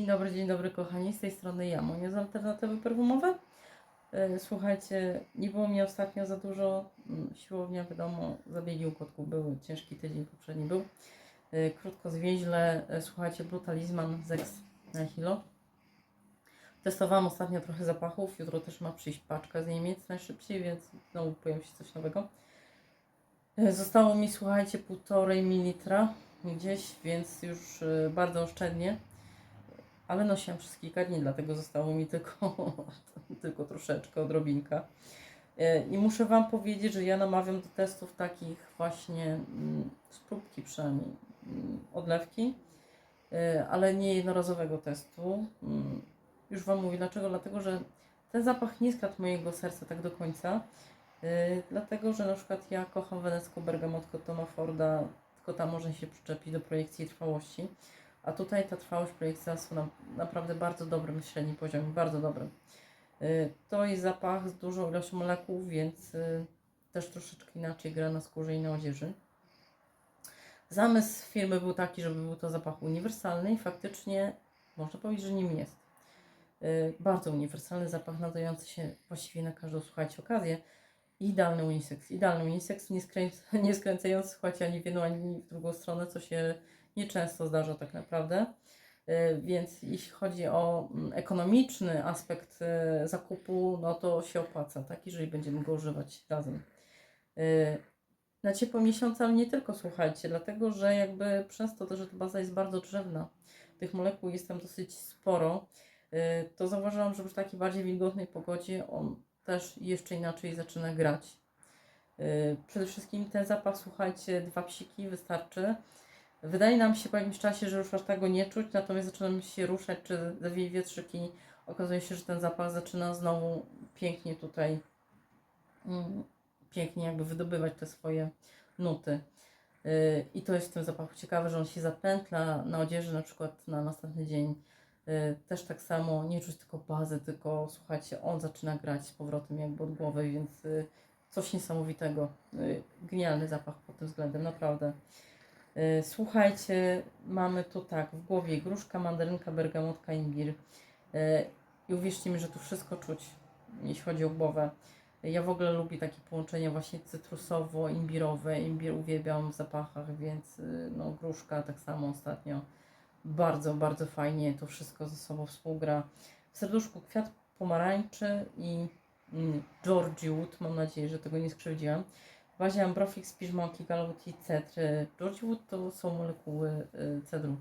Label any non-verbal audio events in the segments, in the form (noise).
Dzień dobry, dzień dobry kochani, z tej strony ja, moje z alternatywy perfumowe. E, Słuchajcie, nie było mnie ostatnio za dużo, mm, siłownia wiadomo, zabiegi u kotków były, ciężki tydzień poprzedni był. E, Krótko zwięźle, e, słuchajcie, brutalizman z Ex Nihilo. Testowałam ostatnio trochę zapachów, jutro też ma przyjść paczka z Niemiec najszybciej, więc znowu pojawi się coś nowego. Zostało mi, słuchajcie, półtorej mililitra gdzieś, więc już bardzo oszczędnie. Ale nosiłam przez kilka dni, dlatego zostało mi tylko, (laughs) tylko troszeczkę, odrobinka. E, I muszę Wam powiedzieć, że ja namawiam do testów takich właśnie mm, z próbki przynajmniej mm, odlewki, e, ale nie jednorazowego testu. Mm, Już Wam mówię dlaczego, dlatego że ten zapach nie skradł mojego serca tak do końca. e, Dlatego, że na przykład ja kocham wenecką bergamotkę Toma Forda, tylko tam można się przyczepić do projekcji trwałości. A tutaj ta trwałość projekcji na, naprawdę bardzo dobrym średnim poziomie, bardzo dobrym. Y, To jest zapach z dużą ilością molekuł, więc y, też troszeczkę inaczej gra na skórze i na odzieży. Zamysł firmy był taki, żeby był to zapach uniwersalny i faktycznie można powiedzieć, że nim jest. Y, Bardzo uniwersalny zapach nadający się właściwie na każdą, słuchajcie, okazję. Idealny unisex. Idealny unisex, nie, skręc, (laughs) nie skręcający, słuchajcie, ani w jedną, ani w drugą stronę, co się nieczęsto zdarza tak naprawdę. Y, Więc jeśli chodzi o mm, ekonomiczny aspekt y, zakupu, no to się opłaca, tak, jeżeli będziemy go używać razem. Y, Na ciepłe miesiące, ale nie tylko, słuchajcie, dlatego że jakby przez to, że ta baza jest bardzo drzewna, tych molekuł jest tam dosyć sporo, to zauważyłam, że przy takiej bardziej wilgotnej pogodzie on też jeszcze inaczej zaczyna grać. Przede wszystkim ten zapach, słuchajcie, dwa psiki wystarczy. Wydaje nam się po jakimś czasie, że już aż tego nie czuć, natomiast zaczynamy się ruszać, czy zawieje wietrzyki. Okazuje się, że ten zapach zaczyna znowu pięknie tutaj, mm, pięknie jakby wydobywać te swoje nuty. Yy, I to jest w tym zapachu ciekawe, że on się zapętla na odzieży na przykład na następny dzień. Yy, Też tak samo, nie czuć tylko bazy, tylko słuchajcie, on zaczyna grać z powrotem jakby od głowy, więc yy, coś niesamowitego. Yy, Genialny zapach pod tym względem, naprawdę. E, Słuchajcie, mamy tu tak, w głowie gruszka, mandarynka, bergamotka, imbir. E, I uwierzcie mi, że tu wszystko czuć, jeśli chodzi o głowę. Ja w ogóle lubię takie połączenia właśnie cytrusowo-imbirowe. Imbir uwielbiam w zapachach, więc y, no, gruszka tak samo ostatnio. Bardzo, bardzo fajnie to wszystko ze sobą współgra. W serduszku kwiat pomarańczy i mm, Georgie Wood. Mam nadzieję, że tego nie skrzywdziłam. Bazie Ambrofix, Piżmoki, Galut i Cetr. Georgie Wood to są molekuły y, cedru.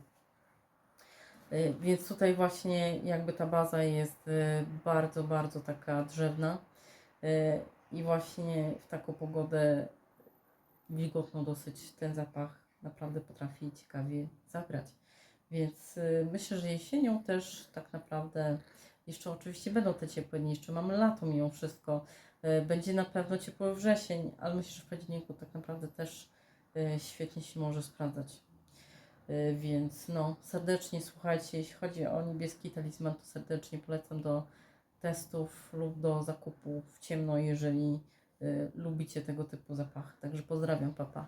Y, Więc tutaj właśnie jakby ta baza jest y, bardzo, bardzo taka drzewna i właśnie w taką pogodę wilgotną dosyć ten zapach naprawdę potrafi ciekawie zagrać. Więc myślę, że jesienią też tak naprawdę jeszcze oczywiście będą te ciepłe dni, jeszcze mamy lato mimo wszystko. Y, Będzie na pewno ciepły wrzesień, ale myślę, że w październiku tak naprawdę też y, świetnie się może sprawdzać. Y, Więc no, serdecznie słuchajcie, jeśli chodzi o niebieski talizman, to serdecznie polecam do testów lub do zakupu w ciemno, jeżeli lubicie tego typu zapachy. Także pozdrawiam, papa.